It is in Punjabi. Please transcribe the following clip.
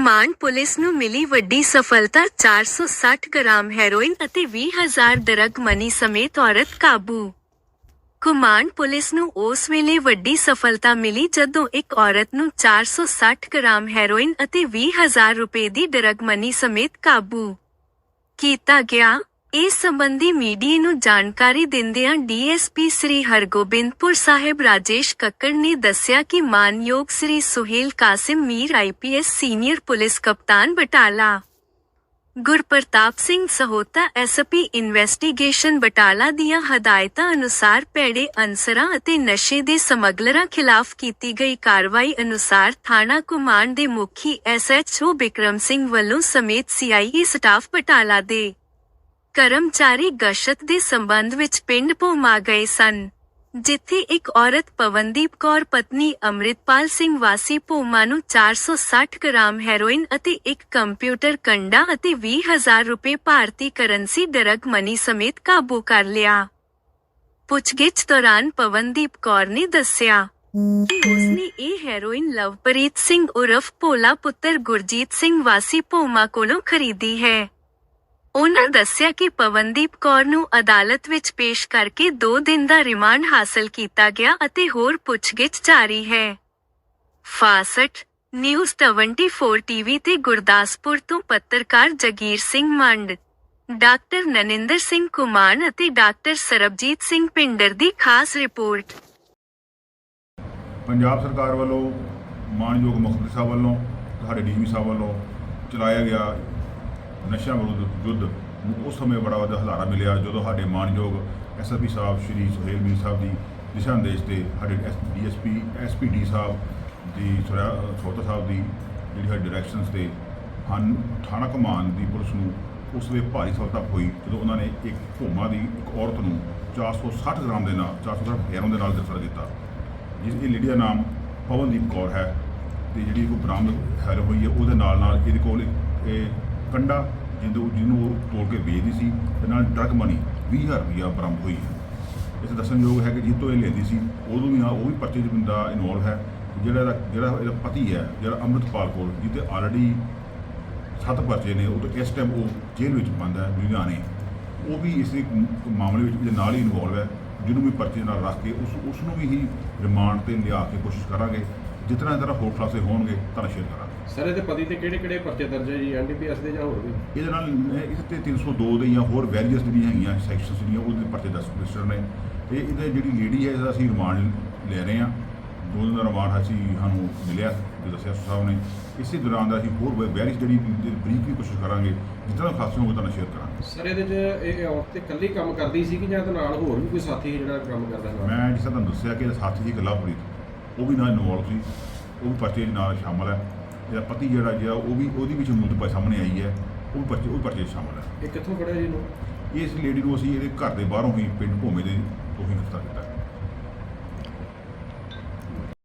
ਕੁਮਾਨ ਪੁਲਿਸ ਨੂੰ ਮਿਲੀ ਵੱਡੀ ਸਫਲਤਾ 460 ਗ੍ਰਾਮ ਹੈਰੋਇਨ ਅਤੇ 20000 ਦਰਗ ਮਨੀ ਸਮੇਤ ਔਰਤ ਕਾਬੂ। ਕੁਮਾਨ ਪੁਲਿਸ ਨੂੰ ਉਸ ਵੇਲੇ ਵੱਡੀ ਸਫਲਤਾ ਮਿਲੀ ਜਦੋਂ ਇੱਕ ਔਰਤ ਨੂੰ 460 ਗ੍ਰਾਮ ਹੈਰੋਇਨ ਅਤੇ 20000 ਰੁਪਏ ਦੀ ਡਰਗ ਮਨੀ ਸਮੇਤ ਕਾਬੂ ਕੀਤਾ ਗਿਆ। ਇਸ ਸੰਬੰਧੀ ਮੀਡੀਆ ਨੂੰ ਜਾਣਕਾਰੀ ਦਿੰਦਿਆਂ ਡੀਐਸਪੀ ਸ੍ਰੀ ਹਰਗੋਬਿੰਦਪੁਰ ਸਾਹਿਬ ਰਾਜੇਸ਼ ਕੱਕੜ ਨੇ ਦੱਸਿਆ ਕਿ ਮਾਨਯੋਗ Sri Suhail Qasim Mir IPS senior police ਕਪਤਾਨ ਬਟਾਲਾ। ਗੁਰਪ੍ਰਤਾਪ ਸਿੰਘ ਸਹੋਤਾ ਐਸਪੀ ਇਨਵੈਸਟੀਗੇਸ਼ਨ ਬਟਾਲਾ ਦੀਆਂ ਹਦਾਇਤਾਂ ਅਨੁਸਾਰ ਪੈੜੇ ਅਨਸਰਾਂ ਅਤੇ ਨਸ਼ੇ ਦੇ ਸਮਗਲਰਾਂ ਖਿਲਾਫ ਕੀਤੀ ਗਈ ਕਾਰਵਾਈ ਅਨੁਸਾਰ ਥਾਣਾ ਕੁਮਾਨ ਦੇ ਮੁਖੀ ਐਸਐਚਓ ਬਿਕਰਮ ਸਿੰਘ ਵੱਲੋਂ ਸਮੇਤ ਸੀਆਈਏ ਸਟਾਫ ਬਟਾਲਾ ਦੇ ਕਰਮਚਾਰੀ ਗਸ਼ਤ ਦੇ ਸੰਬੰਧ ਵਿੱਚ ਪਿੰਡ ਭੋਮਾ ਗਏ ਸਨ। ਜਿੱਥੇ ਇੱਕ ਔਰਤ ਪਵਨਦੀਪ ਕੌਰ, ਪਤਨੀ ਅੰਮ੍ਰਿਤਪਾਲ ਸਿੰਘ ਵਾਸੀ ਭੋਮਾ ਨੂੰ 460 ਗ੍ਰਾਮ ਹੈਰੋਇਨ ਅਤੇ ਇੱਕ ਕੰਪਿਊਟਰ ਕੰਡਾ ਅਤੇ 20000 ਰੁਪਏ ਭਾਰਤੀ ਕਰੰਸੀ ਡਰਗ ਮਨੀ ਸਮੇਤ ਕਾਬੂ ਕਰ ਲਿਆ। ਪੁੱਛਗਿੱਛ ਦੌਰਾਨ ਪਵਨਦੀਪ ਕੌਰ ਨੇ ਦੱਸਿਆ ਕਿ ਉਸਨੇ ਇਹ ਹੈਰੋਇਨ ਲਵਪ੍ਰੀਤ ਸਿੰਘ ਉਰਫ ਭੋਲਾ ਪੁੱਤਰ ਗੁਰਜੀਤ ਸਿੰਘ ਵਾਸੀ ਭੋਮਾ ਕੋਲੋਂ ਖਰੀਦੀ ਹੈ। ਉਨ੍ਹਾਂ ਦੱਸਿਆ ਕਿ ਪਵਨਦੀਪ ਕੌਰ ਨੂੰ ਅਦਾਲਤ ਵਿੱਚ ਪੇਸ਼ ਕਰਕੇ 2 ਦਿਨ ਦਾ ਰਿਮਾਂਡ ਹਾਸਲ ਕੀਤਾ ਗਿਆ ਅਤੇ ਹੋਰ ਪੁੱਛਗਿੱਛ ਜਾਰੀ ਹੈ। ਫਾਸਟ ਨਿਊਜ਼ 24 ਟੀਵੀ ਤੇ ਗੁਰਦਾਸਪੁਰ ਤੋਂ ਪੱਤਰਕਾਰ ਜਗੀਰ ਸਿੰਘ ਮੰਡ, ਡਾਕਟਰ ਨਨਿੰਦਰ ਸਿੰਘ ਕੁਮਾਨ ਅਤੇ ਡਾਕਟਰ ਸਰਬਜੀਤ ਸਿੰਘ ਪਿੰਡਰ ਦੀ ਖਾਸ ਰਿਪੋਰਟ। ਪੰਜਾਬ ਸਰਕਾਰ ਵੱਲੋਂ ਮਾਨਯੋਗ ਮੁੱਖ ਸਾਹਿਬ ਵੱਲੋਂ ਸਾਡੇ ਡੀਜੀਪੀ ਸਾਹਿਬ ਵੱਲੋਂ ਚਲਾਇਆ ਗਿਆ ਨਸ਼ਾ ਵਿਰੁੱਧ ਯੁੱਧ ਨੂੰ ਉਸ ਸਮੇਂ ਬੜਾ ਵੱਡਾ ਹਲਾਰਾ ਮਿਲਿਆ ਜਦੋਂ ਸਾਡੇ ਮਾਨਯੋਗ ਐਸਐਸਪੀ ਸਾਹਿਬ ਸ਼੍ਰੀ ਸੁਹੇਲ ਮੀਰ ਸਾਹਿਬ ਦੀ ਦਿਸ਼ਾ ਨਿਰਦੇਸ਼ ਤੇ ਸਾਡੇ ਡੀਐਸਪੀ ਐਸਪੀਡੀ ਸਾਹਿਬ ਦੀ ਛੋਟਾ ਸਾਹਿਬ ਦੀ ਜਿਹੜੀ ਸਾਡੀ ਡਾਇਰੈਕਸ਼ਨਸ ਤੇ ਹਨ ਥਾਣਾ ਕਮਾਨ ਦੀ ਪੁਲਿਸ ਨੂੰ ਉਸ ਵੇ ਭਾਰੀ ਸਫਲਤਾ ਹੋਈ ਜਦੋਂ ਉਹਨਾਂ ਨੇ ਇੱਕ ਭੋਮਾ ਦੀ ਇੱਕ ਔਰਤ ਨੂੰ 460 ਗ੍ਰਾਮ ਦੇ ਨਾਲ 460 ਹੈਰੋਨ ਦੇ ਨਾਲ ਗ੍ਰਿਫਤਾਰ ਕੀਤਾ, ਜਿਸ ਦੀ ਲੇਡੀ ਦਾ ਨਾਮ ਪਵਨਦੀਪ ਕੌਰ ਹੈ ਤੇ ਜਿਹੜੀ ਕੋ ਬਰਾਮਦ ਹੈਰ ਹੋਈ ਹੈ, ਉਹਦੇ ਨਾਲ ਨਾਲ ਇਹਦੇ ਕੋਲ ਇਹ ਕੰਡਾ ਜਿਹਨੂੰ ਜਿਹਨੂੰ ਉਹ ਤੋੜ ਕੇ ਵੇਚਦੀ ਸੀ ਤੇ ਨਾਲ ਡਰਗ ਮਨੀ 20000 ਰੁਪਇਆ ਬਰਾਮਦ ਹੋਈ ਹੈ। ਇਸ ਦੱਸਣਯੋਗ ਹੈ ਕਿ ਜਿੱਤੋਂ ਇਹ ਲੈਂਦੀ ਸੀ। ਉਦੋਂ ਵੀ ਆ ਉਹ ਵੀ ਪਰਚੇ 'ਚ ਬੰਦਾ ਇਨਵੋਲਵ ਹੈ। ਜਿਹੜਾ ਇਹਦਾ ਜਿਹੜਾ ਇਹਦਾ ਪਤੀ ਹੈ, ਜਿਹੜਾ ਅੰਮ੍ਰਿਤਪਾਲ ਕੌਰ ਜਿਹਦੇ ਆਲਰੇਡੀ ਸੱਤ ਪਰਚੇ ਨੇ, ਉਹ ਤਾਂ ਇਸ ਟਾਈਮ ਉਹ ਜੇਲ੍ਹ ਵਿੱਚ ਬੰਦ ਹੈ, ਲੁਧਿਆਣੇ। ਉਹ ਵੀ ਇਸ ਮਾਮਲੇ ਵਿੱਚ ਇਹਦੇ ਨਾਲ ਹੀ ਇਨਵੋਲਵ ਹੈ। ਜਿਹਨੂੰ ਵੀ ਪਰਚੇ ਨਾਲ ਰੱਖ ਕੇ ਉਸ ਉਸ ਨੂੰ ਵੀ ਹੀ ਰਿਮਾਂਡ ਤੇ ਲਿਆ ਕੇ ਕੋਸ਼ਿਸ਼ ਕਰਾਂਗੇ। ਜਿਤਨਾ ਤਰ੍ਹਾਂ ਹੋਰ ਖਲਾਸੇ ਹੋਣਗੇ ਤਾਂ ਸ਼ੇਅਰ ਕਰਾਂਗੇ। ਸਰ ਇਹਦੇ ਪਤੀ ਤੇ ਕਿਹੜੇ ਕਿਹੜੇ ਪਰਚੇ ਦਰਜ ਹੈ ਜੀ? ਐਨਡੀਪੀਐਸ ਦੇ ਜਾਂ ਹੋਰ ਵੀ? ਇਹਦੇ ਨਾਲ ਇਸ ਤੇ 302 ਦੇ ਜਾਂ ਹੋਰ ਵੈਰੀਅਸ ਜਿਹੜੀਆਂ ਹੈਗੀਆਂ ਸੈਕਸ਼ਨਸ ਜਿਹੜੀਆਂ ਉਹਦੇ ਪਰਚੇ ਦਸ ਰਜਿਸਟਰ ਨੇ। ਤੇ ਇਹਦੇ ਜਿਹੜੀ ਲੇਡੀ ਹੈ ਇਹਦਾ ਅਸੀਂ ਰਿਮਾਂਡ ਲੈ ਰਹੇ ਹਾਂ। ਦੋ ਦਿਨ ਦਾ ਰਿਮਾਂਡ ਅਸੀਂ ਸਾਨੂੰ ਮਿਲਿਆ ਜੋ ਦੱਸਿਆ ਸਾਹਿਬ ਨੇ। ਇਸੇ ਦੌਰਾਨ ਦਾ ਅਸੀਂ ਹੋਰ ਵੈਰੀਅਸ ਜਿਹੜੀ ਬਰੀਕ ਵੀ ਕੋਸ਼ਿਸ਼ ਕਰਾਂਗੇ। ਜਿੱਦਾਂ ਖਾਸੇ ਹੋਵੇ ਤਾਂ ਸ਼ੇਅਰ ਕਰਾਂਗੇ। ਸਰ ਇਹਦੇ 'ਚ ਇਹ ਔਰਤ ਤੇ ਇਕੱਲੀ ਕੰਮ ਕਰਦੀ ਸੀ ਕਿ ਜਾਂ ਇਹਦੇ ਨਾਲ ਹੋਰ ਵੀ ਕੋਈ ਸਾਥੀ ਜਿਹੜਾ ਕੰਮ ਕਰਦਾ ਨਾਲ ਮੈਂ ਜਿਸ ਤਰ੍ਹਾਂ ਤੁਹਾਨੂੰ ਦੱਸਿਆ ਕਿ ਇਹਦਾ ਸਾਥੀ ਸੀ ਗੱਲਾਪੁਰੀਤ ਉਹ ਵੀ ਨਾਲ ਇਨਵੋਲਵ ਸੀ ਉਹ ਵੀ ਪਰਚੇ 'ਚ ਨਾਲ ਸ਼ਾਮਲ ਹੈ। ਇਹਦਾ ਪਤੀ ਜਿਹੜਾ ਜਿਹੜਾ ਉਹ ਵੀ ਉਹਦੀ ਵੀ ਸ਼ਮੂਲੀਅਤ ਪਾ ਸਾਹਮਣੇ ਆਈ ਹੈ। ਉਹ ਵੀ ਪਰਚੇ ਉਹ ਵੀ ਪਰਚੇ 'ਚ ਸ਼ਾਮਲ ਹੈ। ਇਹ ਕਿੱਥੋਂ ਫੜਿਆ ਜੀ ਇਹਨੂੰ? ਇਸ ਲੇਡੀ ਨੂੰ ਅਸੀਂ ਇਹਦੇ ਘਰ ਦੇ ਬਾਹਰੋਂ ਹੀ ਪਿੰਡ ਭੋਮੇ ਦੇ ਤੋਂ ਹੀ ਗ੍ਰਿਫਤਾਰ ਕੀਤਾ।